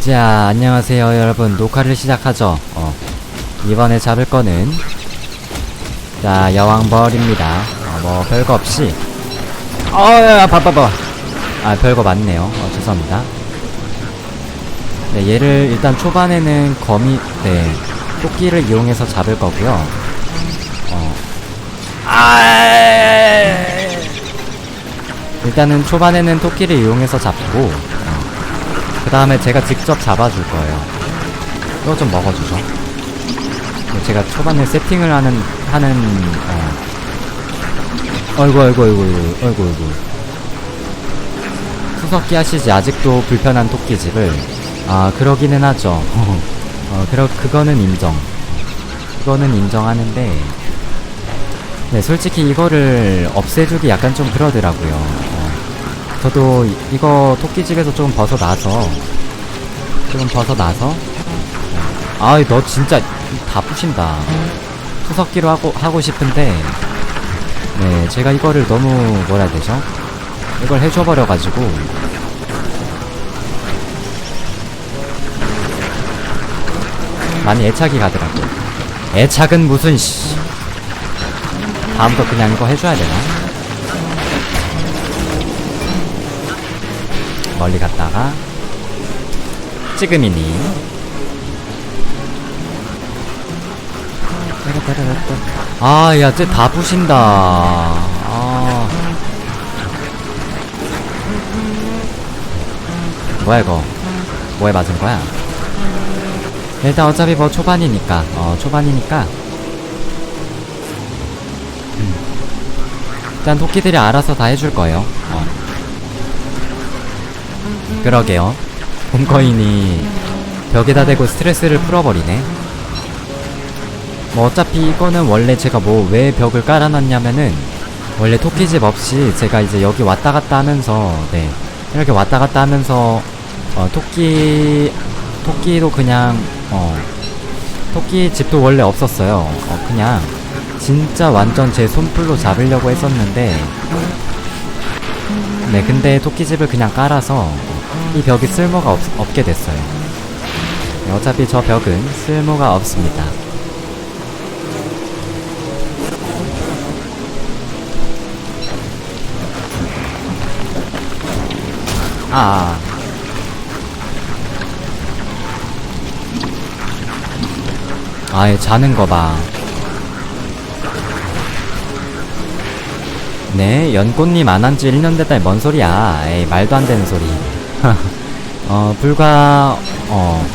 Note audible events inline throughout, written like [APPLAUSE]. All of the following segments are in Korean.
자, 안녕하세요, 여러분. 녹화를 시작하죠. 어, 이번에 잡을 거는, 자, 여왕벌입니다. 어, 뭐, 별거 없이. 어, 야, 봐봐봐. 아, 별거 많네요. 어, 죄송합니다. 네, 얘를 일단 초반에는 거미, 네, 토끼를 이용해서 잡을 거고요. 어, 아, 일단은 초반에는 토끼를 이용해서 잡고, 그 다음에 제가 직접 잡아줄 거예요. 이거 좀 먹어주죠. 네, 제가 초반에 세팅을 하는, 하는, 어. 어이구, 어이구, 어이구, 어이구, 어이구, 어이구. 수석기 하시지, 아직도 불편한 토끼집을. 아, 그러기는 하죠. [LAUGHS] 어, 그러, 그거는 인정. 그거는 인정하는데, 네, 솔직히 이거를 없애주기 약간 좀 그러더라고요. 어. 저도 이- 이거 토끼집에서 좀 벗어나서 좀 벗어나서? 아이 너 진짜 다 부신다. 투석기로 하고 하고 싶은데 네 제가 이거를 너무 뭐라 해야 되죠? 이걸 해줘버려 가지고. 많이 애착이 가더라고 애착은 무슨 씨. 다음부터 그냥 이거 해줘야 되나? 멀리 갔다가 찌금이니. 아야 쟤 다 부신다. 아. 뭐야 이거? 뭐에 맞은 거야? 일단 어차피 뭐 초반이니까. 어 초반이니까. 음. 일단 토끼들이 알아서 다 해줄 거예요. 어. 그러게요. 봄거인이 벽에다 대고 스트레스를 풀어버리네. 뭐 어차피 이거는 원래 제가 뭐 왜 벽을 깔아놨냐면은 원래 토끼집 없이 제가 이제 여기 왔다 갔다 하면서 네 이렇게 왔다 갔다 하면서 어 토끼 토끼도 그냥 어 토끼 집도 원래 없었어요. 어 그냥 진짜 완전 제 손풀로 잡으려고 했었는데 네, 근데 토끼집을 그냥 깔아서 이 벽이 쓸모가 없, 없게 됐어요. 네, 어차피 저 벽은 쓸모가 없습니다. 아. 아예 자는 거 봐. 네, 연꽃님 안 한 지 1년 됐다. 뭔 소리야. 에이, 말도 안 되는 소리. [LAUGHS] 어, 불과, 어,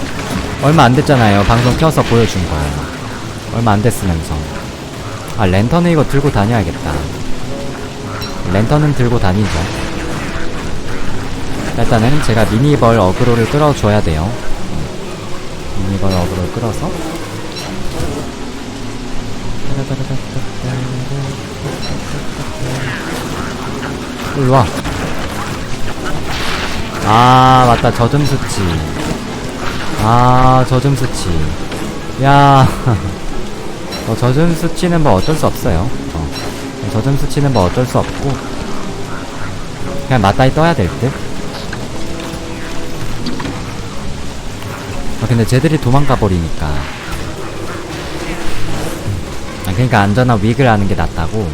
얼마 안 됐잖아요. 방송 켜서 보여준 거. 얼마 안 됐으면서. 아, 랜턴은 이거 들고 다녀야겠다. 랜턴은 들고 다니죠. 일단은 제가 미니벌 어그로를 끌어줘야 돼요. 미니벌 어그로를 끌어서. 일로와 아 맞다. 저점 수치. 아 저점 수치. 야. [LAUGHS] 어, 저점 수치는 뭐 어쩔 수 없어요. 어. 저점 수치는 뭐 어쩔 수 없고. 그냥 맞다이 떠야 될듯. 아 근데 쟤들이 도망가 버리니까. 아 그러니까 안전한 위글 하는 게 낫다고.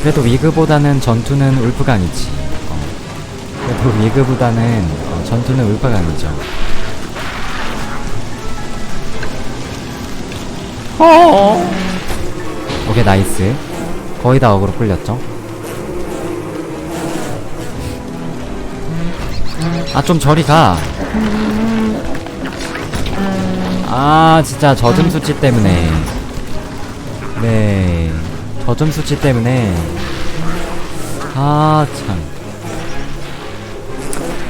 그래도 위그보다는 전투는 울프강이지. 위그보다는 어, 전투는 울프강이죠. 어. 오케이 나이스. 거의 다 어그로 끌렸죠. 아 좀 저리 가. 아 진짜 저점 수치 때문에. 네. 저점 수치 때문에 아 참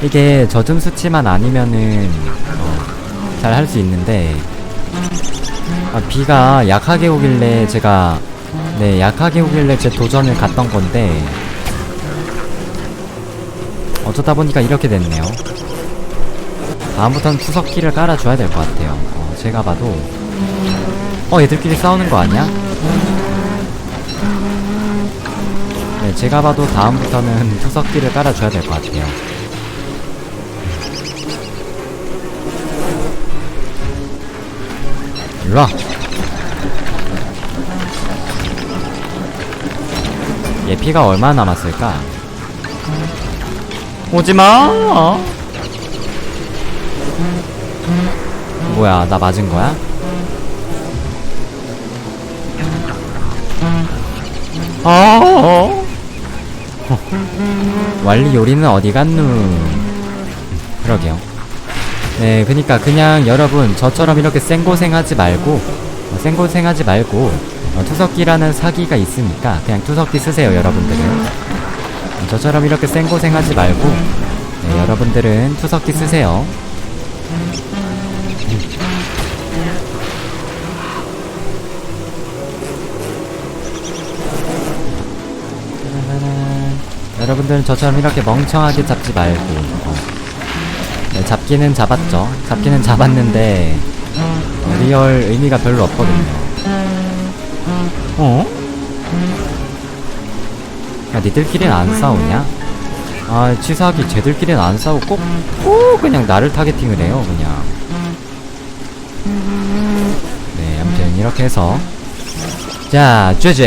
이게 저점 수치만 아니면은 어, 잘할 수 있는데 아, 비가 약하게 오길래 제가 네 약하게 오길래 제 도전을 갔던 건데 어쩌다 보니까 이렇게 됐네요 다음부터는 투석기를 깔아줘야 될 것 같아요 어, 제가 봐도 어 얘들끼리 싸우는 거 아니야? 네, 제가 봐도 다음부터는 [LAUGHS] 투석기를 깔아줘야 될 것 같아요. 일로와 얘 피가 얼마나 남았을까? 오지마! 뭐야, 나 맞은 거야? 어? [LAUGHS] 완리 요리는 어디 갔누? 그러게요. 네, 그니까 그냥 여러분 저처럼 이렇게 생고생하지 말고 어, 생고생하지 말고 어, 투석기라는 사기가 있으니까 그냥 투석기 쓰세요, 여러분들은. 어, 저처럼 이렇게 생고생하지 말고 네, 여러분들은 투석기 쓰세요. 짜라란. 여러분들은 저처럼 이렇게 멍청하게 잡지 말고 어. 네, 잡기는 잡았죠. 잡기는 잡았는데 어, 리얼 의미가 별로 없거든요. 어? 야, 니들끼리는 안 싸우냐? 아, 치사하기 쟤들끼리는 안 싸우고 꼭, 꼭 그냥 나를 타겟팅을 해요, 그냥. 네, 아무튼 이렇게 해서 자, 쥐쥐